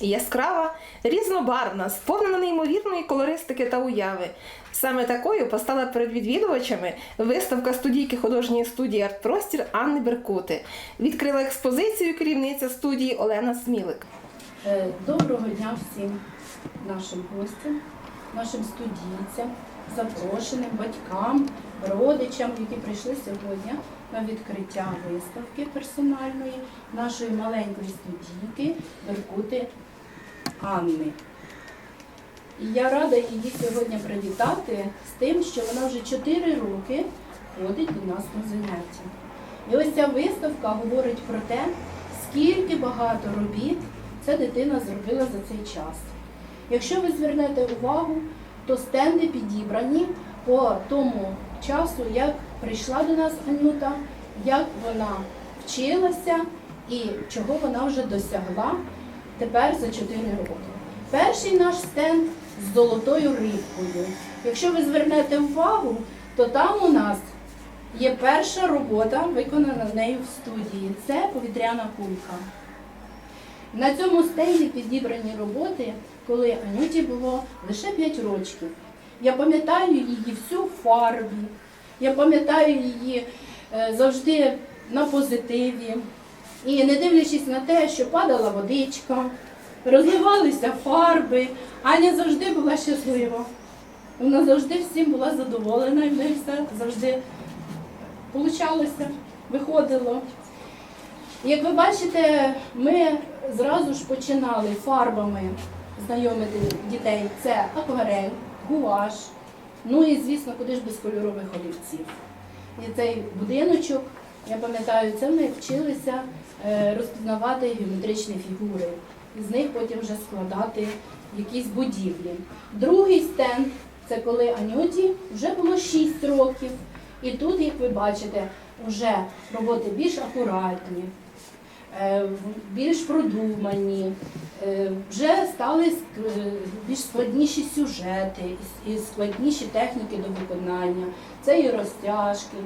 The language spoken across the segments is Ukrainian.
Яскрава, різнобарвна, сповнена неймовірної колористики та уяви. Саме такою постала перед відвідувачами виставка студійки художньої студії «Артпростір» Анни Беркути. Відкрила експозицію керівниця студії Олена Смілик. Е, Доброго дня всім нашим гостям, нашим студійцям, запрошеним батькам, родичам, які прийшли сьогодні на відкриття виставки персональної нашої маленької студійки Беркути Анни. І я рада її сьогодні привітати з тим, що вона вже 4 роки ходить до нас на заняття. І ось ця виставка говорить про те, скільки багато робіт ця дитина зробила за цей час. Якщо ви звернете увагу, то стенди підібрані по тому часу, як прийшла до нас Анюта, як вона вчилася і чого вона вже досягла тепер за 4 роки. Перший наш стенд з золотою рибкою. Якщо ви звернете увагу, то там у нас є перша робота, виконана нею в студії. Це повітряна кулька. На цьому стенді підібрані роботи, коли Анюті було лише 5 років. Я пам'ятаю її всю в фарбі, я пам'ятаю її е, завжди на позитиві. І не дивлячись на те, що падала водичка, розливалися фарби, Аня завжди була щаслива. Вона завжди всім була задоволена і все завжди получалося, виходило. Як ви бачите, ми зразу ж починали фарбами знайомити дітей. Це акварель, гуаш, ну і, звісно, куди ж без кольорових олівців. І цей будиночок, я пам'ятаю, це ми вчилися е, розпізнавати геометричні фігури. З них потім вже складати якісь будівлі. Другий стенд це коли Анюті вже було 6 років. І тут, як ви бачите, вже роботи більш акуратні, е, більш продумані, е, вже стали більш складніші сюжети і складніші техніки до виконання. Це і розтяжки,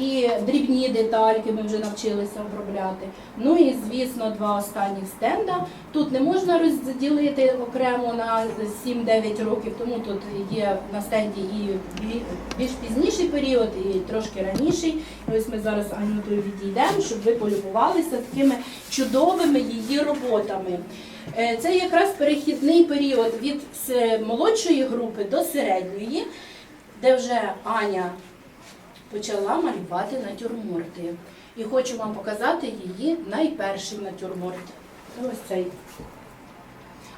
і дрібні детальки ми вже навчилися обробляти. Ну і звісно, два останніх стенда. Тут не можна розділити окремо на 7-9 років, тому тут є на стенді і більш пізніший період, і трошки раніший. Ось ми зараз Анютою відійдемо, щоб ви полюбувалися такими чудовими її роботами. Е, Це якраз перехідний період від молодшої групи до середньої, де вже Аня почала малювати натюрморти. І хочу вам показати її найперший натюрморт. Ось цей.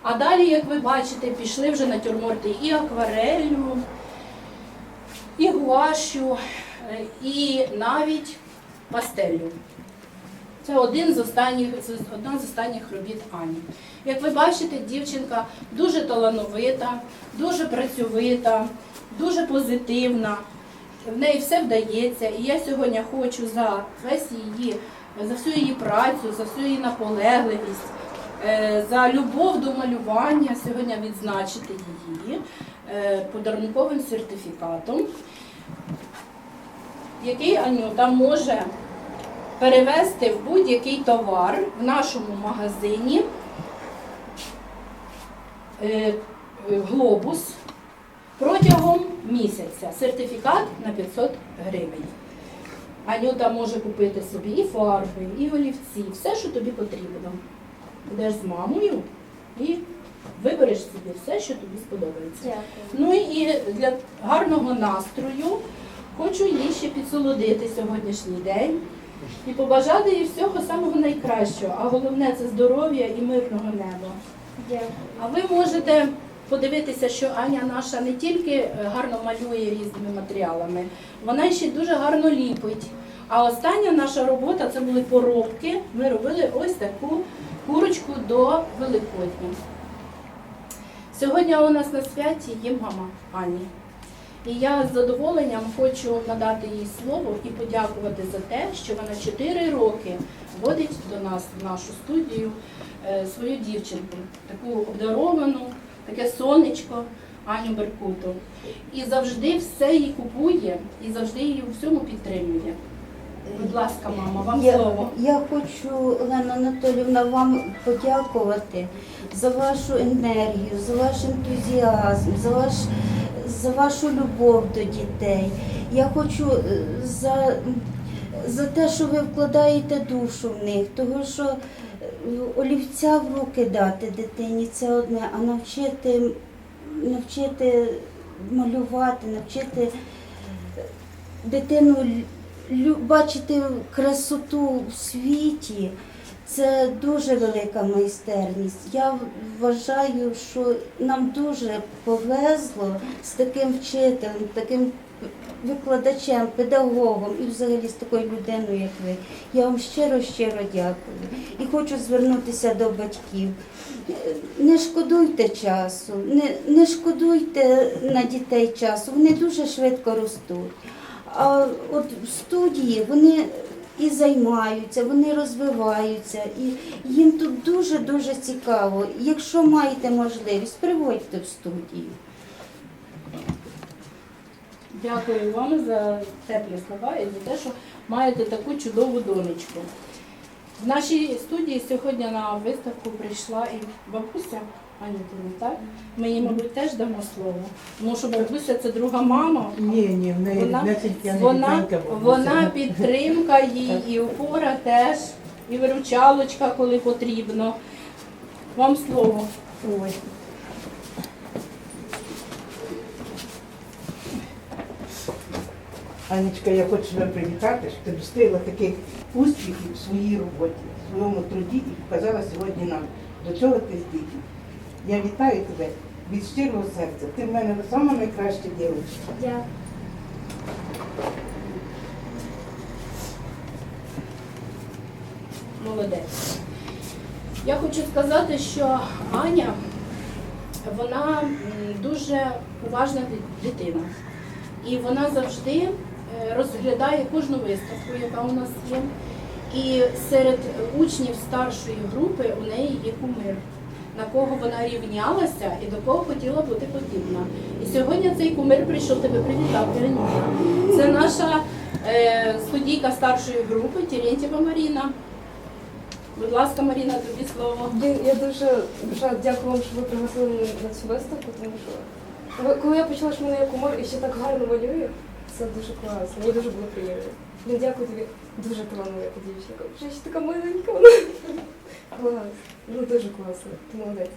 А далі, як ви бачите, пішли вже натюрморти і акварелью, і гуашю, е, і навіть пастелью. Це один з останніх, одна з останніх робіт Ані. Як ви бачите, дівчинка дуже талановита, дуже працьовита, дуже позитивна. В неї все вдається. І я сьогодні хочу за весь її, за всю її працю, за всю її наполегливість, е, за любов до малювання сьогодні відзначити її е, подарунковим сертифікатом, який Анюта може перевести в будь-який товар в нашому магазині е, глобус протягом місяця. Сертифікат на 500 гривень. Анюта може купити собі і фарби, і олівці, все, що тобі потрібно. Будеш з мамою і вибереш собі все, що тобі сподобається. Дякую. Ну і для гарного настрою хочу їй ще підсолодити сьогоднішній день і побажати їй всього самого найкращого, а головне це здоров'я і мирного неба. Дякую. А ви можете подивитися, що Аня наша не тільки е, гарно малює різними матеріалами, вона ще дуже гарно ліпить. А остання наша робота це були поробки. Ми робили ось таку курочку до Великодня. Сьогодні у нас на святі є мама Ані. І я з задоволенням хочу надати їй слово і подякувати за те, що вона 4 роки водить до нас в нашу студію е, свою дівчинку, таку обдаровану, таке сонечко Аню Беркуту. І завжди все їй купує, і завжди її у всьому підтримує. Будь ласка, мама, вам Я, слово. я хочу, Олена Анатолівна, вам подякувати за вашу енергію, за ваш ентузіазм, за, ваш, за вашу любов до дітей. Я хочу е, за, за те, що ви вкладаєте душу в них, того що олівця в руки дати дитині це одне, а навчити, навчити малювати, навчити дитину бачити красоту в світі. Це дуже велика майстерність. Я вважаю, що нам дуже повезло з таким вчителем, таким викладачем, педагогом і взагалі з такою людиною, як ви. Я вам щиро щиро дякую. І хочу звернутися до батьків. Не шкодуйте часу, не, не шкодуйте на дітей часу, вони дуже швидко ростуть. А от в студії вони і займаються, вони розвиваються, і їм тут дуже-дуже цікаво. Якщо маєте можливість, приводьте в студію. Дякую вам за теплі слова і за те, що маєте таку чудову донечку. В нашій студії сьогодні на виставку прийшла і бабуся Анютина, так? Ми їй, мабуть, теж дамо слово. Тому що бабуся це друга мама. Ні, ні, в неї Вона, ріднесенька вона, рідненька бабуся. вона підтримка їй, і опора теж, і виручалочка, коли потрібно. Вам слово. Ой. Анечка, я хочу тебе привітати, що ти достигла таких успіхів в своїй роботі, в своєму труді і показала сьогодні нам. До чого ти здібна. Я вітаю тебе від щирого серця. Ти в мене сама найкраща дівчинка. Дякую. Молодець. Я хочу сказати, що Аня, вона дуже уважна дитина. І вона завжди розглядає кожну виставку, яка у нас є. І серед учнів старшої групи у неї є кумир, на кого вона рівнялася і до кого хотіла бути подібна. І сьогодні цей кумир прийшов тебе привітати. Вероніка. Це наша е, студійка старшої групи Терентьєва Маріна. Будь ласка, Маріна, тобі слово. Я, я дуже, дуже дякую вам, що ви пригласили мене на цю виставку, тому що коли я почула, що мене є кумир і ще так гарно малює, це дуже класно. Мені дуже було приємно. Я дякую тобі, дуже талановита дівчинка. Вже ще така маленька. Клас. Ну дуже класно. Ти молодець.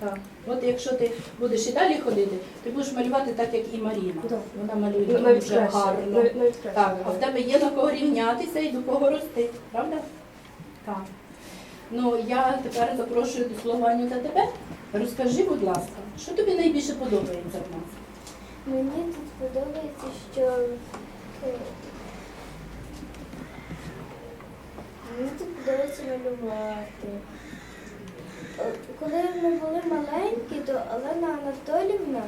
Так. От якщо ти будеш і далі ходити, ти будеш малювати так, як і Маріна. Так. Вона малює Ну, Навіть дуже краще. гарно. Навіть, навіть краще. Так, а в тебе є на кого рівнятися і до кого рости, правда? Так. Ну, я тепер запрошую до слова Аню та тебе. Розкажи, будь ласка, що тобі найбільше подобається в нас? Мені тут подобається, що е, мені тут подобається малювати. Е, Коли ми були маленькі, то Олена Анатолівна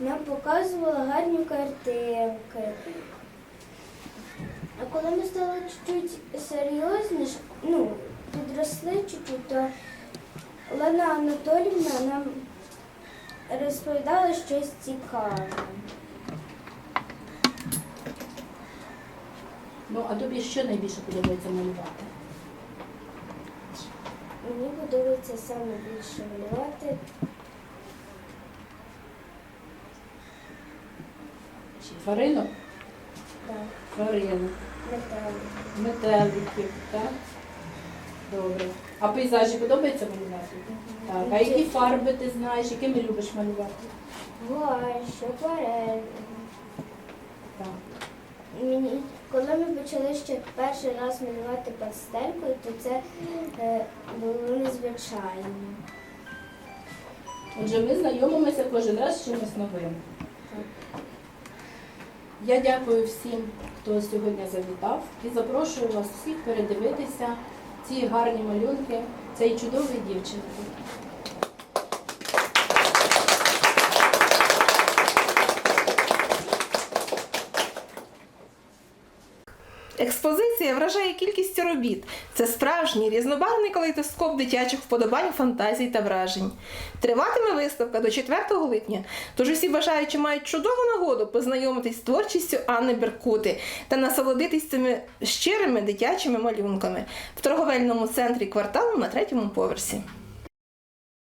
нам показувала гарні картинки. А коли ми стали чуть-чуть серйозніше, ну, підросли чуть-чуть, то Олена Анатолівна нам розповідала щось цікаве. Ну, а тобі що найбільше подобається малювати? Мені подобається саме більше малювати тваринок? так, Тваринок. Метеликів, так? Добре. А пейзажі подобається малювати? Так. А які фарби ти знаєш, якими любиш малювати? Гуаш, акварель. Так. Мені, коли ми почали ще перший раз малювати пастелькою, то це е, було незвичайно. Отже, ми знайомимося кожен раз з чимось новим. Я дякую всім, хто сьогодні завітав, і запрошую вас всіх передивитися ці гарні малюнки цієї чудової дівчинки. Експозиція вражає кількістю робіт. Це справжній різнобарвний калейдоскоп дитячих вподобань, фантазій та вражень. Триватиме виставка до 4 липня, тож усі бажаючі мають чудову нагоду познайомитись з творчістю Анни Беркути та насолодитись цими щирими дитячими малюнками в торговельному центрі кварталу на третьому поверсі.